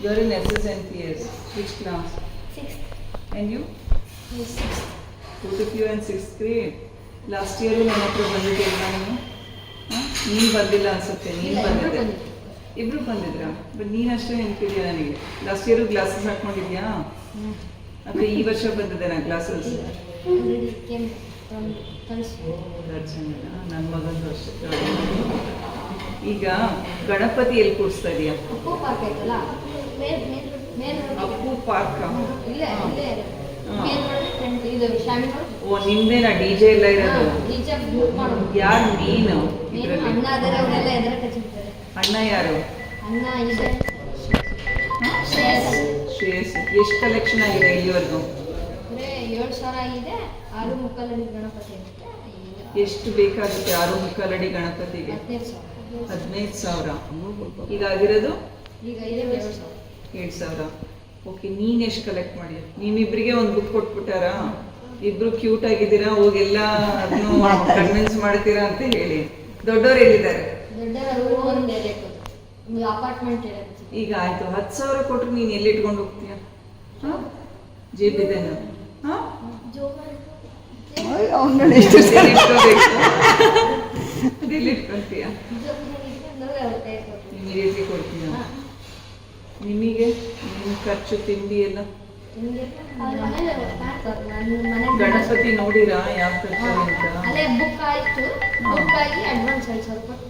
You're in SSNPS. Which class? Sixth. And you? Sixth. Both of you in sixth grade. Last year ನನ್ನ ಹತ್ರ ಬಂದಿದ್ದೆ ನಾನು ನೀನು ಬಂದಿಲ್ಲ ಅನ್ಸುತ್ತೆ ನೀನು ಬಂದಿದ್ದೆ. ಇಬ್ರು ಬಂದಿದ್ರಾ ಬಟ್ ನೀನಷ್ಟೇ ನೆನಪಿದೆಯಾ ನನಗೆ ಲಾಸ್ಟ್ ಇಯರು ಗ್ಲಾಸಸ್ ಹಾಕೊಂಡಿದ್ಯಾ ಅಂದ್ರೆ ಈ ವರ್ಷ ಬಂದಿದೆ ನಾ glasses Already came from Thursday. ನನ್ನ ಮಗಂದು ಅಷ್ಟೇ ಈಗ ಗಣಪತಿ ಎಲ್ಲಿ ಕೂರಿಸ್ತಾ ಇದೀಯಾ ಅಪ್ಪು ಪಾರ್ಕ್ ಓ ನಿಮ್ದೇನ ಡಿ ಜೆ ಎಲ್ಲ ಇರೋದು? ಡಿಜೆ ಯಾರು ನೀನು ಅಣ್ಣ ಯಾರು? ಶ್ರೇಯಸ್. ಎಷ್ಟು ಕಲೆಕ್ಷನ್ ಆಗಿದೆ ಇಲ್ಲಿವರೆಗೂ? ಏಳು ಸಾವಿರ ಆಗಿದೆ. ಆರು ಮುಕ್ಕಲಲ್ಲಿ ಗಣಪತಿ ಎಷ್ಟು ಬೇಕಾಗುತ್ತೆ ಆರು ಮುಕ್ಕಾಲಡಿ ಗಣಪತಿಗೆ? ಹದಿನೈದು ಸಾವಿರ. ಈಗ ಆಗಿರೋದು? ಈಗ ಇದೆ ಏಳು ಸಾವಿರ. ಓಕೆ ನೀನು ಎಷ್ಟು ಕಲೆಕ್ಟ್ ಮಾಡಿ? ನೀನಿಬ್ರಿಗೆ ಒಂದು ಬುಕ್ ಕೊಟ್ಬಿಟ್ಟಾರ? ಇಬ್ರು ಕ್ಯೂಟ್ ಆಗಿದ್ದೀರಾ? ಹೋಗೆಲ್ಲ ಅದನ್ನು ಕನ್ವಿನ್ಸ್ ಮಾಡ್ತೀರಾ ಅಂತ ಹೇಳಿ. ದೊಡ್ಡವ್ರು ಎಲ್ಲಿದ್ದಾರೆ? ಈಗ ಆಯ್ತು ಹತ್ತು ಸಾವಿರ ಕೊಟ್ರು ನೀನು ಎಲ್ಲಿ ಇಟ್ಕೊಂಡು ಹೋಗ್ತೀಯ? ಹಾ? ಜೇಬಿದೇನು? ಇಮಿಡಿಯೇಟ್ಲಿ ಕೊಡ್ತೀಯ? ನಿಮಗೆ ನಿನ್ನ ಖರ್ಚು ತಿಂಡಿ ಎಲ್ಲ? ಗಣಪತಿ ನೋಡಿರಾ? ಯಾವ ಖರ್ಚು ಅಂತ? ಅಲ್ಲೇ ಬುಕ್ ಆಯ್ತು. ಬುಕ್ ಆಗಿ ಅಡ್ವಾನ್ಸ್ ಐದು ಸಾವಿರ ಕೊಟ್ಟು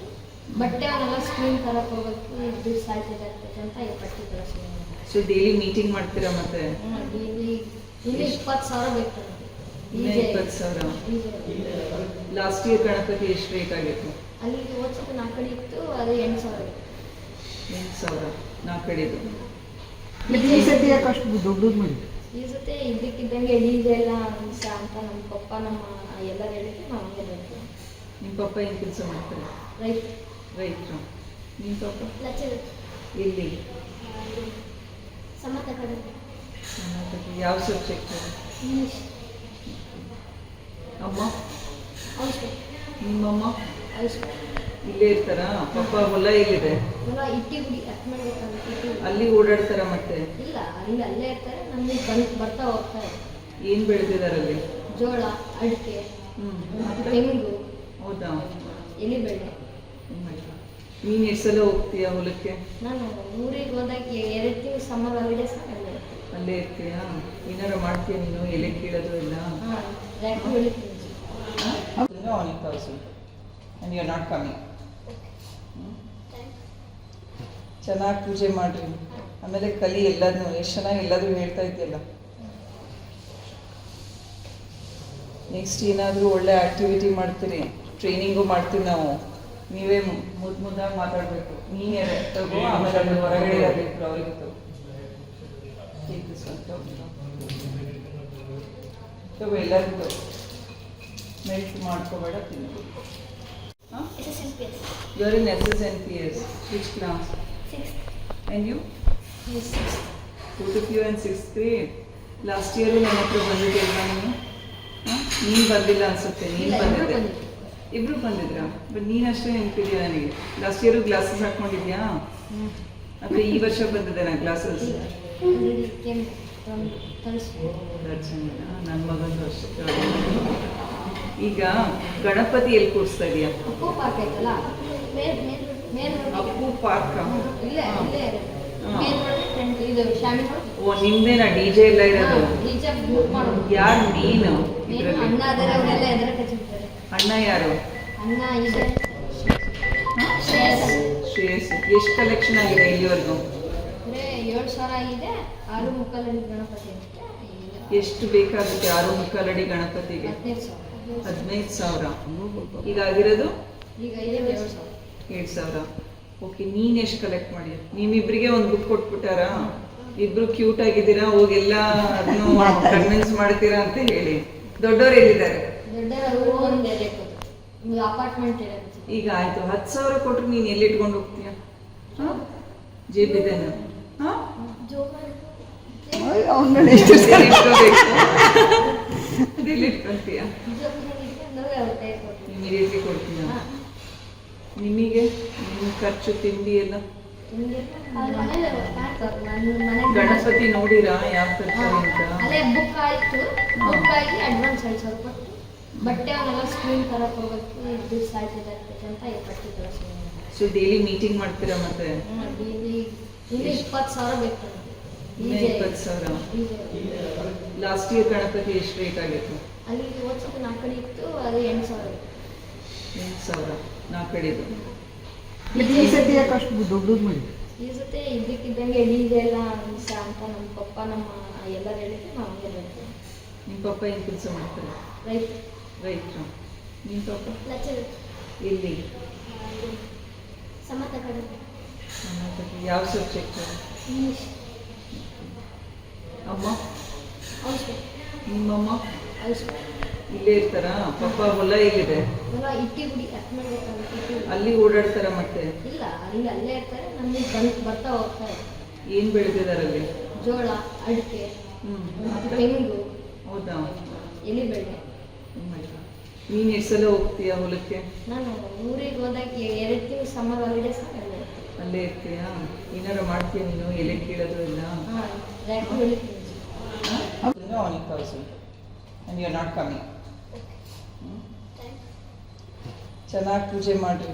ಬಟ್ಟೆ ಅವನ್ನೆಲ್ಲ ಸ್ಕ್ರೀನ್ ತರಕ್ ಹೋಗೋಕ್ಕೆ ದುಡ್ಡು ಸಾಯ್ತದೆ ಆಗ್ತೈತೆ ಅಂತ ಈ ಬಟ್ಟೆ ತರಿಸಿ ಸೊ ಡೈಲಿ ಮೀಟಿಂಗ್ ಮಾಡ್ತೀರಾ ಮತ್ತೆ? ಇಲ್ಲಿ ಇಪ್ಪತ್ತು ಸಾವಿರ ಬೇಕು ಇಪ್ಪತ್ತು ಸಾವಿರ? ಲಾಸ್ಟ್ ಇಯರ್ ಗಣಪತಿ ಎಷ್ಟು ಬೇಕಾಗಿತ್ತು? ಅಲ್ಲಿ ಓದ್ಸಕ್ಕೆ ನಾಲ್ಕು ಕಡೆ ಇತ್ತು ಅದು ಎಂಟು ಸಾವಿರ ಎಂಟು ಸಾವಿರ. ನಾಲ್ಕು ಕಡೆದು. ಈ ಸತಿ ಯಾಕೆ ಅಷ್ಟು ದೊಡ್ಡದು ಮಾಡಿ ಈ ಜೊತೆ ಇದ್ದಕ್ಕಿದ್ದಂಗೆ ಅನ್ಸ ಅಂತ ನಮ್ಮ ಪಪ್ಪ ನಮ್ಮ ಎಲ್ಲರೂ ಹೇಳಿದ್ರು ನಾವು ಹಂಗೆ ಬರ್ತೀವಿ ನಿಮ್ಮ ಪಪ್ಪ ಏನು ಕೆಲಸ ಮಾಡ್ತಾರೆ? ರೈಟ್ ರೈತರು. ನಿಮ್ಮ ಪಪ್ಪ? ಇಲ್ಲಿ ಸಮತ ಕಡೆ. ಯಾವ ಸಬ್ಜೆಕ್ಟ್ ಇಂಗ್ಲೀಷ್. ಅಮ್ಮ? ನಿಮ್ಮಮ್ಮ? ಔಷಧ. ಇಲ್ಲೇ ಇರ್ತಾರಾ? ಪಪ್ಪ ಹೊಲ ಎಲ್ಲಿದೆ? ಹೊಲ ಇಟ್ಟಿ ಗುಡಿ ಹತ್ತು ಅಲ್ಲಿ ಓಡಾಡ್ತಾರ ಮತ್ತೆ? ಇಲ್ಲ ಅಲ್ಲಿ ಅಲ್ಲೇ ಇರ್ತಾರೆ ನಮ್ಗೆ ಬಂದು ಬರ್ತಾ ಹೋಗ್ತಾರೆ. ಏನು ಅಲ್ಲಿ ಜೋಳ ಅಡಿಕೆ ಹ್ಞೂ ತೆಂಗು. ಹೌದಾ? ಎಲಿಬೆಳೆ ಬೆಳೆ. ಎಷ್ಟು ಸಲ ಹೋಗ್ತೀಯಾ ಹೊಲಕ್ಕೆ? ನಾನು ಊರಿಗೆ ಹೋದಾಗ ಎರಡು ತಿಂಗಳು ಸಮ್ಮರ್ ಹಾಲಿಡೇಸ್ ಅಲ್ಲೇ ಅಲ್ಲೇ ಇರ್ತೀಯಾ? ಏನಾರು ಮಾಡ್ತೀಯ ನೀನು? ಎಲೆ ಕೇಳೋದು ಇಲ್ಲ ಹಾಂ ರ್ಯಾಕು ಬೆಳಿತೀನಿ ಅವನಿಗೆ and you are not coming ಚೆನ್ನಾಗಿ ಪೂಜೆ ಮಾಡ್ರಿ. ಆಮೇಲೆ ಕಲಿ ಎಲ್ಲದನ್ನು ಎಷ್ಟು ಚೆನ್ನಾಗಿ ಎಲ್ಲಾದರೂ ಹೇಳ್ತಾ ಇದೆಯಲ್ಲ. ನೆಕ್ಸ್ಟ್ ಏನಾದರೂ ಒಳ್ಳೆ ಆಕ್ಟಿವಿಟಿ ಮಾಡ್ತೀರಿ? ಟ್ರೈನಿಂಗು ಮಾಡ್ತೀವಿ ನಾವು. ನೀವೇ ಮುದ್ ಮುದ್ದಾಗಿ ಮಾತಾಡಬೇಕು. ನೀನು ತಗೋ, ಆಮೇಲೆ ಅದು ಹೊರಗಡೆ ಇರಬೇಕು ಎಲ್ಲರಿಗೂ ಮೆಲ್ಟ್ ಮಾಡ್ಕೋಬೇಡ ತಿನ್ನು ಹಾಂ yes yes yes You're in SSNPS. Which class? Sixth. And you? Six Both of you in sixth grade. Last year ನನ್ನ ಹತ್ರ ಬಂದಿದ್ದೆ ನಾನು ನೀನು ಬಂದಿಲ್ಲ ಅನ್ಸುತ್ತೆ ನೀನು ಬಂದಿದ್ದೆ. ಇಬ್ರು ಬಂದಿದ್ರಾ ಬಟ್ ನೀನು ಅಷ್ಟೇ ನೆನಪಿದೆಯಾ ನನಗೆ ಲಾಸ್ಟ್ ಇಯರು ಗ್ಲಾಸಸ್ ಹಾಕೊಂಡಿದ್ಯಾ ಅಂದ್ರೆ ಈ ವರ್ಷ ಬಂದಿದೆ ನಾ ಗ್ಲಾಸಸ್. ನನ್ನ ಮಗಂದು ಅಷ್ಟೇ ಈಗ ಗಣಪತಿ ಎಲ್ಲಿ ಕೂರಿಸ್ತಾ ಇದೀಯಾ ಅಪ್ಪು ಪಾರ್ಕ್. ಇಲ್ಲೇ ಇಲ್ಲೇ ಇದು. ರೋಡ್ ಓ ನಿಮ್ದೇನಾ? ಡಿ ಜೆ ಎಲ್ಲ ಇರೋದು? ಡಿಜೆ ಬುಕ್ ಮಾಡೋದು. ಯಾರು ನೀನು? ಅಣ್ಣ ಅದರ ಅವರೆಲ್ಲ ಎದುರ ಕಚ್ಚಿರ್ತಾರೆ ಅಣ್ಣ ಯಾರು? ಅಣ್ಣ ಇದೆ. ಶ್ರೇಯಸ್. ಶ್ರೇಯಸ್. ಎಷ್ಟು ಕಲೆಕ್ಷನ್ ಆಗಿದೆ ಇಲ್ಲಿವರೆಗೂ? ಏಳು ಸಾವಿರ ಆಗಿದೆ. ಆರು ಗಣಪತಿ ಎಷ್ಟು ಬೇಕಾಗುತ್ತೆ ಆರು ಮುಕ್ಕಲಡಿ ಗಣಪತಿಗೆ? ಹದಿನೈದು ಸಾವಿರ. ಈಗ ಆಗಿರೋದು? ಈಗ ಏಳು ಸಾವಿರ. ಏಳು ಸಾವಿರ. ಓಕೆ ನೀನು ಎಷ್ಟು ಕಲೆಕ್ಟ್ ಮಾಡಿ ನಿಮ್ಮಿಬ್ಬರಿಗೆ ಒಂದು ಬುಕ್ ಕೊಟ್ಬಿಟ್ಟಾರ? ಇಬ್ರು ಕ್ಯೂಟ್ ಆಗಿದ್ದೀರಾ? ಹೋಗೆಲ್ಲ ಅದನ್ನು ಕನ್ವಿನ್ಸ್ ಮಾಡ್ತೀರಾ ಅಂತ ಹೇಳಿ. ದೊಡ್ಡವ್ರು ಎಲ್ಲಿದ್ದಾರೆ? ಈಗ ಆಯ್ತು. ಹತ್ತು ಸಾವಿರ ಕೊಟ್ರು ನೀನು ಎಲ್ಲಿ ಇಟ್ಕೊಂಡು ಹೋಗ್ತೀಯ ಜೇಬಿದೆ ಜೇಬಿದೇನು ಇಟ್ಕೊಂತೀಯ ಇಮಿಡಿಯೇಟ್ಲಿ ಕೊಡ್ತೀಯ? ನಿಮಗೆ ನಿಮ್ಮ ಖರ್ಚು ತಿಂಡಿ ಎಲ್ಲ? ನನ್ನ ಗಣಪತಿ ನೋಡಿರಾ? ಯಾವ ತರ್ತಾರೆ ಅಂತ? ಅಲ್ಲೇ ಬುಕ್ ಆಯ್ತು. ಬುಕ್ ಆಗಿ ಅಡ್ವಾನ್ಸ್ ಎರಡು ಸಾವಿರ ಕೊಟ್ಟು ಬಟ್ಟೆ ಅವನ್ನೆಲ್ಲ ಸ್ಕ್ರೀನ್ ತರಕ್ ಹೋಗಕ್ಕೆ ದುಡ್ಡು ಸಾಯ್ತದೆ ಅಂತ ತರಿಸ್ತೀನಿ ಸೊ ಡೈಲಿ ಮೀಟಿಂಗ್ ಮಾಡ್ತೀರಾ ಮತ್ತೆ? ಇಲ್ಲಿ ಇಪ್ಪತ್ತು ಸಾವಿರ ಬೇಕು ಇಪ್ಪತ್ತು ಸಾವಿರ? ಲಾಸ್ಟ್ ಇಯರ್ ಗಣಪತಿ ಎಷ್ಟು ರೇಟ್ ಆಗಿತ್ತು ಅಲ್ಲಿ ಸ್ವಲ್ಪ ನಾಲ್ಕು ಕಡೆ ಇತ್ತು ಅದು ಎಂಟು ಸಾವಿರ ಇತ್ತು ಎಂಟು ಸಾವಿರ ನಾವು ಕಡೆದು ಈ ಸತಿ ಯಾಕೆ ಅಷ್ಟು ದೊಡ್ಡದು ಮಾಡಿ ಈ ಜೊತೆ ಇದ್ದಕ್ಕಿದ್ದಂಗೆ ಡಿಜೆ ಎಲ್ಲ ಅನ್ಸ ಅಂತ ನಮ್ಮ ಪಪ್ಪ ನಮ್ಮ ಎಲ್ಲರೂ ಹೇಳಿದ್ರು ನಾವು ಹಂಗೆ ಹೇಳ್ತೀವಿ ನಿಮ್ಮ ಪಪ್ಪ ಏನು ಕೆಲಸ ಮಾಡ್ತಾರೆ? ರೈತ ರೈತರು. ನಿಮ್ಮ ಪಪ್ಪ? ಇಲ್ಲಿ ಸಮತ ಕಡೆ. ಕರ್ನಾಟಕ ಯಾವ ಸಬ್ಜೆಕ್ಟ್ ಇಂಗ್ಲೀಷ್. ಅಮ್ಮ? ನಿಮ್ಮಮ್ಮ? ಇಲ್ಲೇ ಇರ್ತಾರ? ಪಪ್ಪ ಹೊಲ ಇಲ್ಲಿದೆ. ಅಲ್ಲಿ ಓಡಾಡ್ತಾರ ಮತ್ತೆ? ಇಲ್ಲ ಅಲ್ಲಿ ಅಲ್ಲೇ ಇರ್ತಾರೆ ನಮ್ಗೆ ಬಂದು ಬರ್ತಾ ಹೋಗ್ತಾರೆ ಏನು ಬೆಳೆದಿದಾರಲ್ಲಿ? ಜೋಳ ಅಡಿಕೆ ತೆಂಗು. ಹೌದಾ? ಎಲ್ಲಿ ಬೆಳೆ ನೀನ್ ಎಷ್ಟು ಸಲ ಹೋಗ್ತೀಯ ಹೊಲಕ್ಕೆ? ನಾನು ಊರಿಗೆ ಹೋದಾಗ ಎರಡು ತಿಂಗಳು ಸಮ್ಮರ್ ಹಾಲಿಡೇಸ್ ಅಲ್ಲೇ. ಇರ್ತೀಯಾ? ಏನಾರ ಮಾಡ್ತೀಯ ನೀನು? ಎಲೆ ಕೇಳೋದು ಇಲ್ಲ ಹಾಂ ರ್ಯಾಕ್ ಬೆಳಿತೀನಿ on a thousand and you're not coming. ಚೆನ್ನಾಗಿ ಪೂಜೆ ಮಾಡ್ರಿ.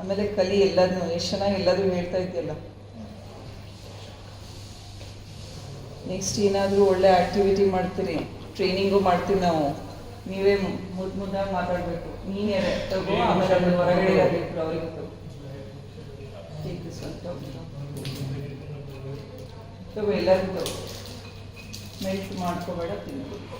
ಆಮೇಲೆ ಕಲಿ ಎಲ್ಲದನ್ನು ಎಷ್ಟು ಚೆನ್ನಾಗಿ ಎಲ್ಲಾದರೂ ಹೇಳ್ತಾ ಇದೆಯಲ್ಲ. ನೆಕ್ಸ್ಟ್ ಏನಾದರೂ ಒಳ್ಳೆ ಆಕ್ಟಿವಿಟಿ ಮಾಡ್ತೀರಿ? ಟ್ರೈನಿಂಗು ಮಾಡ್ತೀವಿ ನಾವು. ನೀವೇ ಮುದ್ದು ಮುದ್ದಾಗಿ ಮಾತಾಡಬೇಕು. ನೀನೇ ತಗೋ, ಆಮೇಲೆ ಅದು ಹೊರಗಡೆ ಇರಬೇಕು ಅವ್ರಿಗೆ. ತಗೋ. ಎಲ್ಲರಿಗೂ ಮೆಲ್ಟ್ ಮಾಡ್ಕೋಬೇಡ ತಿನ್ಬೇಕು